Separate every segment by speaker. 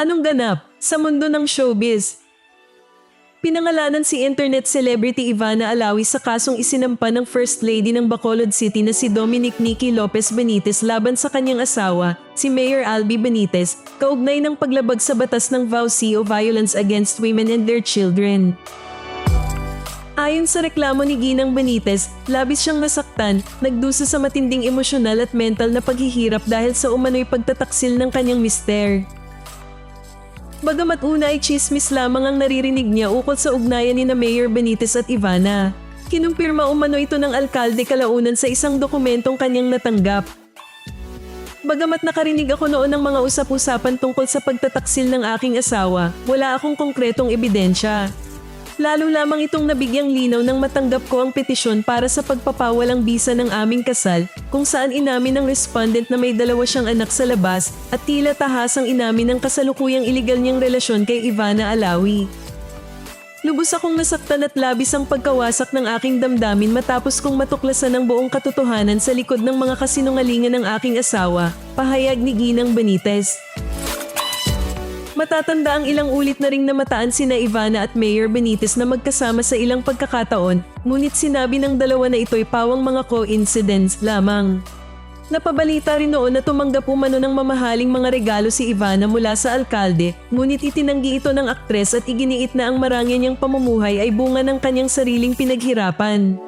Speaker 1: Anong ganap sa mundo ng showbiz? Pinangalanan si internet celebrity Ivana Alawi sa kasong isinampa ng First Lady ng Bacolod City na si Dominic Nicky Lopez Benitez laban sa kanyang asawa, si Mayor Albi Benitez, kaugnay ng paglabag sa batas ng VAUC o Violence Against Women and Their Children. Ayon sa reklamo ni Ginang Benitez, labis siyang nasaktan, nagdusa sa matinding emosyonal at mental na paghihirap dahil sa umano'y pagtataksil ng kanyang mister. Bagamat una ay chismis lamang ang naririnig niya ukol sa ugnayan ni na Mayor Benitez at Ivana. Kinumpirma umano ito ng alkalde kalaunan sa isang dokumentong kanyang natanggap. Bagamat nakarinig ako noon ng mga usap-usapan tungkol sa pagtataksil ng aking asawa, wala akong konkretong ebidensya. Lalo lamang itong nabigyang linaw nang matanggap ko ang petisyon para sa pagpapawalang bisa ng aming kasal kung saan inamin ng respondent na may dalawa siyang anak sa labas at tila tahasang inamin ng kasalukuyang iligal niyang relasyon kay Ivana Alawi. Lubos akong nasaktan at labis ang pagkawasak ng aking damdamin matapos kong matuklasan ang buong katotohanan sa likod ng mga kasinungalingan ng aking asawa, pahayag ni Ginang Benitez. Matatanda ang ilang ulit na ring namataan sina Ivana at Mayor Benitez na magkasama sa ilang pagkakataon, ngunit sinabi ng dalawa na ito'y pawang mga coincidence lamang. Napabalita rin noon na tumanggap umano ng mamahaling mga regalo si Ivana mula sa alkalde, ngunit itinanggi ito ng aktres at iginiit na ang marangya niyang pamumuhay ay bunga ng kanyang sariling pinaghirapan.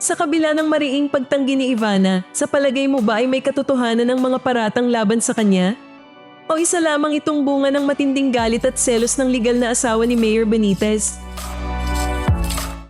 Speaker 1: Sa kabila ng mariing pagtanggi ni Ivana, sa palagay mo ba ay may katotohanan ng mga paratang laban sa kanya? O isa lamang itong bunga ng matinding galit at selos ng legal na asawa ni Mayor Benitez?